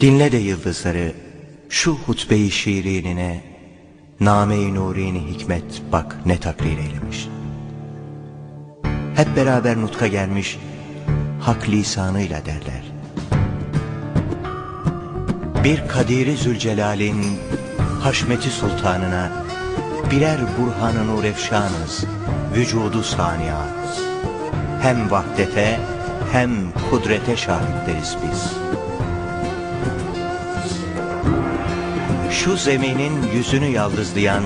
Dinle de yıldızları şu hutbe-i şiirinine Name-i Nurini Hikmet bak ne takrir eylemiş. Hep beraber nutka gelmiş hak lisanıyla derler. Bir Kadiri Zülcelal'in Haşmeti Sultanına birer Burhan-ı Nurefşanız, vücudu saniat. Hem vahdete hem kudrete şahitleriz biz. Şu zeminin yüzünü yaldızlayan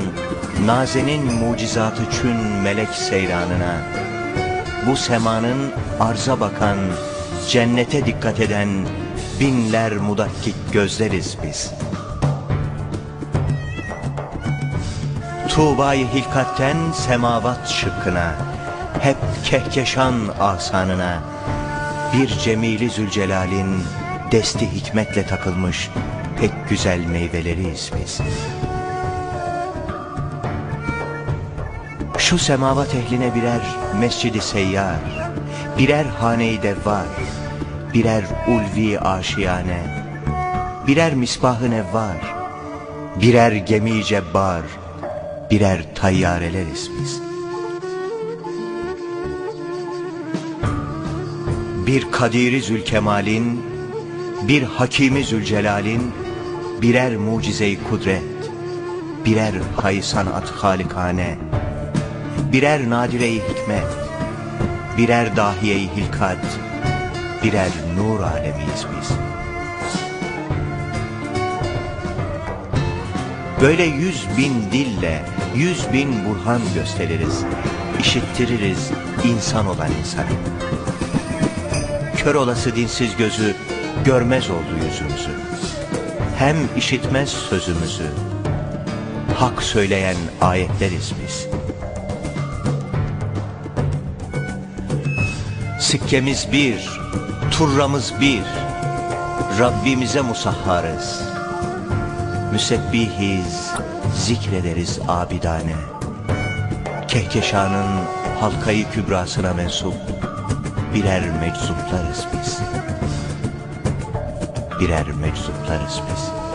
Nazenin mucizatı çün melek seyranına Bu semanın arza bakan Cennete dikkat eden Binler mudakkik gözleriz biz Tuğba'yı hilkatten semavat şıkkına Hep kehkeşan asanına Bir cemili zülcelalin Desti hikmetle takılmış pek güzel meyveleriyiz biz. Şu semavat ehline birer mescidi seyyar, birer hane-i devvar, birer ulvi aşiyane, birer misbahı nevvar, birer gemi cebbar, birer tayyareleriz biz. Bir Kadiri Zülkemal'in, bir Hakimi Zülcelal'in, birer mucize-i kudret, birer hay sanat halikane, birer nadire-i hikmet, birer dahiye-i hilkat, birer nur alemiyiz biz. Böyle yüz bin dille, yüz bin burhan gösteririz, işittiririz insan olan insanı. Kör olası dinsiz gözü görmez oldu yüzümüzü hem işitmez sözümüzü. Hak söyleyen ayetleriz biz. Sikkemiz bir, turramız bir, Rabbimize musahharız. Müsebbihiz, zikrederiz abidane. Kehkeşanın halkayı kübrasına mensup birer meczuplarız biz. Birer meczuplarız biz.